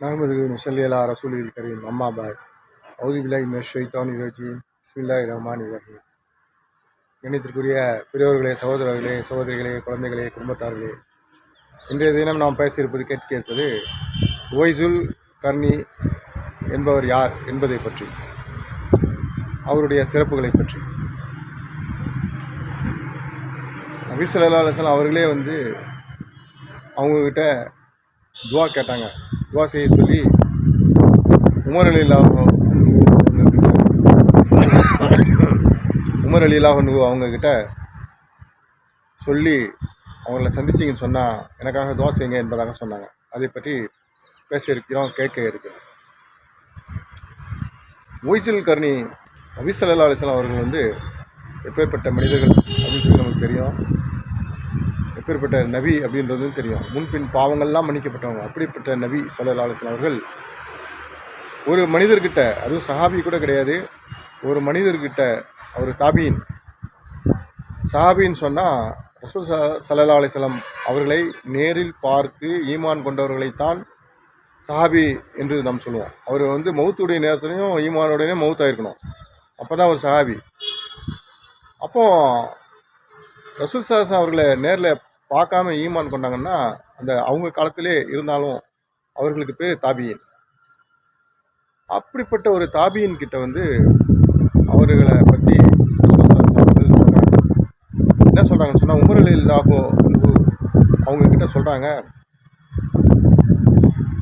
நஹமது முசல்லியலா ரசூலில் கரீம் அம்மா பாய் அவுதி விலை ஷைத்தான் யோஜிம் பிஸ்மில்லா ரஹ்மான் இவர்கள் இணையத்திற்குரிய பெரியவர்களே சகோதரர்களே சகோதரிகளே குழந்தைகளே குடும்பத்தார்களே இன்றைய தினம் நாம் பேசியிருப்பது கேட்க இருப்பது ஒய்சுல் கர்ணி என்பவர் யார் என்பதை பற்றி அவருடைய சிறப்புகளை பற்றி நபி அலுவலாம் அவர்களே வந்து அவங்கக்கிட்ட துவா கேட்டாங்க துவா செய்ய சொல்லி உமர் அலி உமர் அலி அல்லாஹ் அவங்கக்கிட்ட சொல்லி அவங்கள சந்திச்சிங்கன்னு சொன்னால் எனக்காக துவா செய்யுங்க என்பதாக சொன்னாங்க. அதை பற்றி பேச இருக்கிறோம் கேட்க இருக்கிறோம். மொய்சில் கர்ணி நபி ஸல்லல்லாஹு அலைஹி அவர்கள் வந்து எப்பேற்பட்ட மனிதர்கள் அப்படின்னு சொல்லி நமக்கு தெரியும். எப்பேற்பட்ட நபி அப்படின்றதும் தெரியும். முன்பின் பாவங்கள்லாம் மன்னிக்கப்பட்டவங்க. அப்படிப்பட்ட நபி ஸல்லல்லாஹு அவர்கள் ஒரு மனிதர்கிட்ட அதுவும் சஹாபி கூட கிடையாது ஒரு மனிதர்கிட்ட அவர் தாபியின் சஹாபின்னு சொன்னால் ரசூல் ச சல்லா அலிஸ்லாம் அவர்களை நேரில் பார்த்து ஈமான் கொண்டவர்களைத்தான் சஹாபி என்று நாம் சொல்லுவோம். அவர் வந்து மௌத்துடைய நேரத்துலையும் ஈமானுடைய மவுத்தாயிருக்கணும் அப்போ தான் அவர் சஹாபி. அப்போ ரசூல் சாஸ் அவர்களை நேரில் பார்க்காம ஈமான் கொண்டாங்கன்னா அந்த அவங்க காலத்திலே இருந்தாலும் அவர்களுக்கு பேர் தாபியின். அப்படிப்பட்ட ஒரு தாபியின் கிட்ட வந்து அவர்களை பற்றி என்ன சொல்கிறாங்கன்னு சொன்னால் உமரலில் தாகோ அவங்க கிட்ட சொல்கிறாங்க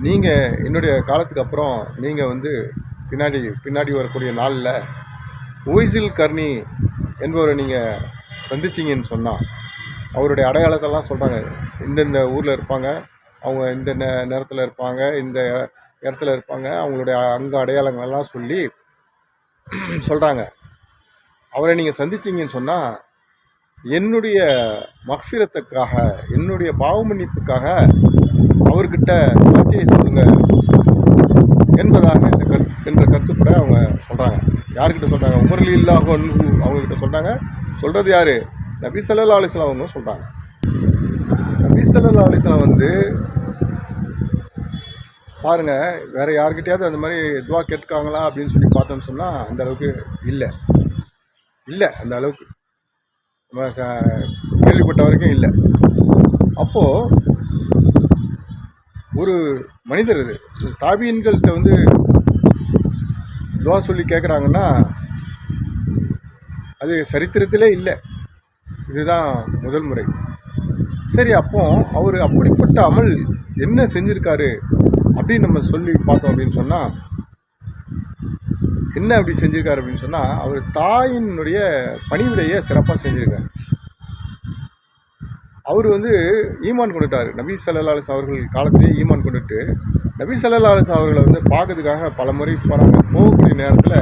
நீங்கள் என்னுடைய காலத்துக்கு அப்புறம் நீங்கள் வந்து பின்னாடி பின்னாடி வரக்கூடிய நாளில் ஒய்சில் கர்ணி என்பவரை நீங்கள் சந்திச்சிங்கன்னு சொன்னால் அவருடைய அடையாளத்தெல்லாம் சொல்கிறாங்க இந்தந்த ஊரில் இருப்பாங்க அவங்க இந்த நே நேரத்தில் இருப்பாங்க இந்த இடத்துல இருப்பாங்க அவங்களுடைய அங்க அடையாளங்களெல்லாம் சொல்லி சொல்கிறாங்க அவரை நீங்கள் சந்திச்சிங்கன்னு சொன்னால் என்னுடைய மக்ஃபிரத்துக்காக என்னுடைய பாவமன்னிப்புக்காக அவர்கிட்ட வார்த்தையை சொல்லுங்க என்பதாக இந்த கரு என்ற கருத்துப்பட அவங்க சொல்கிறாங்க யார்கிட்ட சொல்கிறாங்க உமர்லி இல்லாஹ் அவங்கக்கிட்ட சொல்கிறாங்க சொல்கிறது யார்? நபி சல்லா அலிஸ்லாம் வந்து அவங்க சொல்கிறாங்க நபி சல்லா அலிஸ்லாம் வந்து பாருங்க வேற யாருக்கிட்டையாவது அந்த மாதிரி துவா கேட்டுக்காங்களா அப்படின்னு சொல்லி பார்த்தோம்னு சொன்னால் அந்த அளவுக்கு இல்லை. இல்லை அந்த அளவுக்கு. நம்ம கேள்விப்பட்ட வரைக்கும் இல்லை. அப்போது ஒரு மனிதர் இது தாபியன்கள்கிட்ட வந்து துவா சொல்லி கேட்குறாங்கன்னா அது சரித்திரத்திலே இல்லை. இதுதான் முதல் முறை. சரி அப்போ அவர் அப்படிப்பட்ட அமல் என்ன செஞ்சிருக்காரு அப்படின்னு நம்ம சொல்லி பார்த்தோம் அப்படின்னு சொன்னால் என்ன அப்படி செஞ்சிருக்காரு அப்படின்னு சொன்னால் அவர் தாயினுடைய பணிவிடையை சிறப்பாக செஞ்சுருக்காரு. அவர் வந்து ஈமான் கொண்டுட்டார். நபீ சல்லாஸ் அவர்கள் காலத்திலேயே ஈமான் கொண்டுட்டு நபி ஸல்லல்லாஹு அவர்களை வந்து பார்க்கறதுக்காக பல முறை போகிறாங்க போகக்கூடிய நேரத்தில்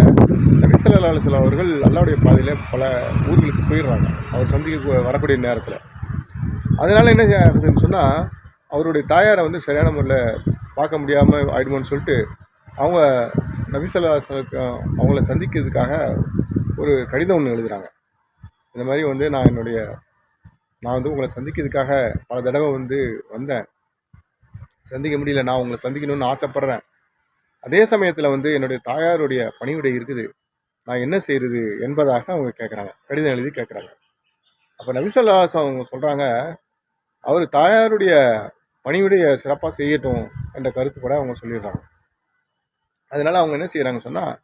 நபி அவர்கள் அல்லாவுடைய பாதையில் பல ஊர்களுக்கு போயிடுறாங்க. அவர் சந்திக்க வரக்கூடிய நேரத்தில். அதனால் என்ன ஆகுதுன்னு சொன்னால் அவருடைய தாயாரை வந்து சரியான முறையில் பார்க்க முடியாமல் ஆயிடுமோன்னு சொல்லிட்டு அவங்க நபிசல்லா அவங்கள சந்திக்கிறதுக்காக ஒரு கடிதம் ஒன்று எழுதுகிறாங்க இந்த மாதிரி வந்து நான் என்னுடைய நான் வந்து உங்களை சந்திக்கிறதுக்காக பல தடவை வந்து வந்தேன். சந்திக்க முடியல நான் உங்களை சந்திக்கணும்னு ஆசைப்பட்றேன். அதே சமயத்தில் வந்து என்னுடைய தாயாருடைய பணிவிடை இருக்குது. நான் என்ன செய்கிறது என்பதாக அவங்க கேட்குறாங்க கடிதம் எழுதி கேட்குறாங்க அப்போ நபிசல்லாஸ் அவங்க சொல்கிறாங்க அவர் தாயாருடைய பணிவிடைய சிறப்பாக செய்யட்டும் என்ற கருத்து கூட அவங்க சொல்லிடுறாங்க. அதனால் அவங்க என்ன செய்கிறாங்க சொன்னால்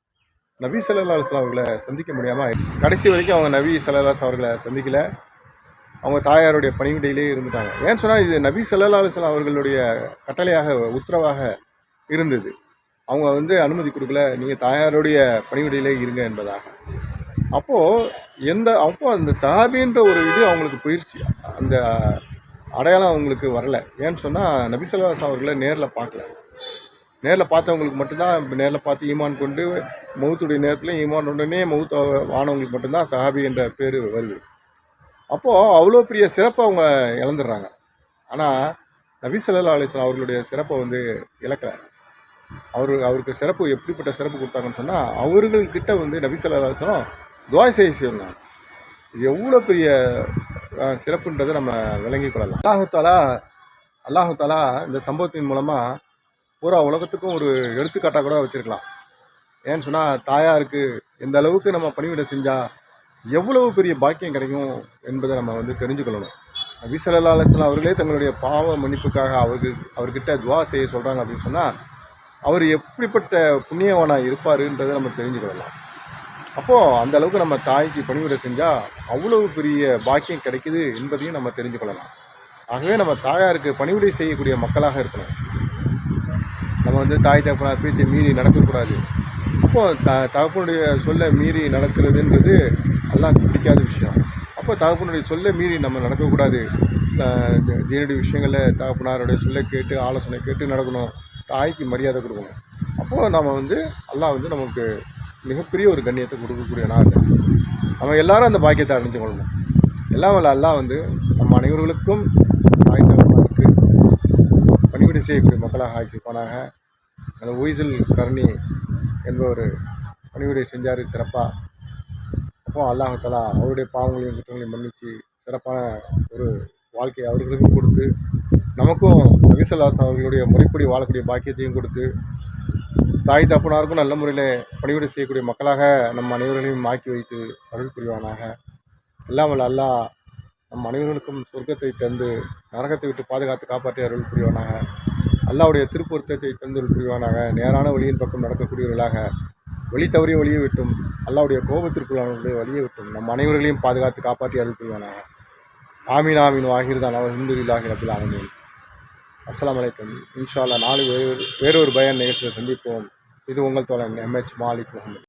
நபி ஸல்லல்லாஹு அலைஹி அவர்களை சந்திக்க முடியாமல் கடைசி வரைக்கும் அவங்க நபி ஸல்லல்லாஹு அவர்களை சந்திக்கலை. அவங்க தாயாருடைய பணிவிடையிலே இருந்துட்டாங்க. ஏன்னு சொன்னால் இது நபி ஸல்லல்லாஹு அலுவலாம் அவர்களுடைய கட்டளையாக உத்தரவாக இருந்தது. அவங்க வந்து அனுமதி கொடுக்கல நீங்கள் தாயாருடைய பணிவிடையிலே இருங்க என்பதாக. அப்போது எந்த அப்போ அந்த சஹாபின்ற ஒரு இது அவங்களுக்கு போயிடுச்சு அந்த அடையாளம் அவங்களுக்கு வரல. ஏன்னு சொன்னால் நபி ஸல்லல்லாஹு அவர்களை நேரில் பார்க்கல. நேரில் பார்த்தவங்களுக்கு மட்டும்தான் நேரில் பார்த்து ஈமான் கொண்டு மௌத்துடைய நேரத்தில் ஈமான் உடனே மௌத் ஆனவங்களுக்கு மட்டும்தான் சஹாபி என்ற பேர் வருது. அப்போது அவ்வளோ பெரிய சிறப்பை அவங்க இழந்துடுறாங்க. ஆனால் நபி ஸல்லல்லாஹு அவர்களுடைய சிறப்பை வந்து இழக்கல. அவர் அவருக்கு சிறப்பு எப்படிப்பட்ட சிறப்பு கொடுத்தாங்கன்னு சொன்னால் அவர்கள்கிட்ட வந்து நபி ஸல்லல்லாஹு அலைஹி துவா செய்ய சொன்னாங்க இது எவ்வளோ பெரிய சிறப்புன்றதை நம்ம விளங்கிக் கொள்ளலாம். அல்லாஹாலா தாலா இந்த சம்பவத்தின் மூலமாக பூரா உலகத்துக்கும் ஒரு எடுத்துக்காட்டாக கூட வச்சுருக்கலாம். ஏன்னு சொன்னால் தாயாருக்கு எந்த அளவுக்கு நம்ம பணிவிட செஞ்சால் எவ்வளவு பெரிய பாக்கியம் கிடைக்கும் என்பதை நம்ம வந்து தெரிஞ்சுக்கொள்ளணும். நபி அவர்களே தங்களுடைய பாவ மன்னிப்புக்காக அவருக்கு அவர்கிட்ட துவா செய்ய சொல்கிறாங்க அப்படின்னு சொன்னால் அவர் எப்படிப்பட்ட புண்ணியவனாக இருப்பாருன்றதை நம்ம தெரிஞ்சுக்கொள்ளலாம். அப்போது அந்த அளவுக்கு நம்ம தாய்க்கு பணிவிடை செஞ்சால் அவ்வளவு பெரிய பாக்கியம் கிடைக்குது என்பதையும் நம்ம தெரிஞ்சுக்கொள்ளலாம். ஆகவே நம்ம தாயாருக்கு பணிவிடை செய்யக்கூடிய மக்களாக இருக்கணும். நம்ம வந்து தாய் தகப்பனார் பேச்சை மீறி நடக்கக்கூடாது. அப்போது த தகப்பனுடைய சொல்ல மீறி நடக்கிறதுன்றது எல்லாம் பிடிக்காத விஷயம். அப்போ தகப்பனுடைய சொல்லை மீறி நம்ம நடக்கக்கூடாது. அஹ் தீனுடைய விஷயங்களில் தகப்பனாருடைய சொல்லை கேட்டு ஆலோசனை கேட்டு நடக்கணும். தாய்க்கு மரியாதை கொடுக்கணும். அப்போது நம்ம வந்து அல்லாஹ் வந்து நமக்கு மிகப்பெரிய ஒரு கண்ணியத்தை கொடுக்கக்கூடிய நாள் நம்ம எல்லாரும் அந்த பாக்கியத்தை அடைஞ்சு கொள்ளணும். எல்லாம் வல்ல அல்லாஹ் வந்து நம்ம அனைவர்களுக்கும் தாய் தகப்பனாருக்கு பணிபுரி செய்யக்கூடிய மக்களாக ஆக்கியிருப்பானாக. அந்த ஒய்சல் கர்ணி என்பவர் பணிவிடை செஞ்சார் சிறப்பாக அப்போ அல்லாஹாலா அவருடைய பாவங்களையும் குற்றங்களையும் மன்னித்து சிறப்பான ஒரு வாழ்க்கையை அவர்களுக்கும் கொடுத்து நமக்கும் நபிசல்லாஸ் அவர்களுடைய முறைப்படி வாழக்கூடிய பாக்கியத்தையும் கொடுத்து தாய் தப்புனாருக்கும் நல்ல முறையில் பணிவிடை செய்யக்கூடிய மக்களாக நம் அனைவர்களையும் ஆக்கி வைத்து அருள் புரிவானாக. இல்லாமல் வல்ல அல்லாஹ் நம் அனைவர்களுக்கும் சொர்க்கத்தை தந்து நரகத்தை விட்டு பாதுகாத்து காப்பாற்றி அருள் புரிவானாக. அல்லாவுடைய திருப்பொருத்தத்தை தந்து அருள் புரிவானாக. நேரான வழியின் பக்கம் நடக்கக்கூடியவர்களாக வழி தவறிய வழியை விட்டும் அல்லாவுடைய கோபத்திற்குள்ளானவர்களுடைய வழியை விட்டும் நம் அனைவர்களையும் பாதுகாத்து காப்பாற்றி அருள் புரிவானாக ஆமீன் ஆமீன். வாகிர்தான். அவர் ஹிந்துலில்லாஹி ரபில் ஆலமீன். அஸ்ஸலாமு அலைக்கும். இன்ஷா அல்லாஹ் நாளை வேறு வேறொரு பயன் நிகழ்ச்சியில் சந்திப்போம். இது உங்கள் தோழன் எம்ஹெச் மாலிக் முகமது.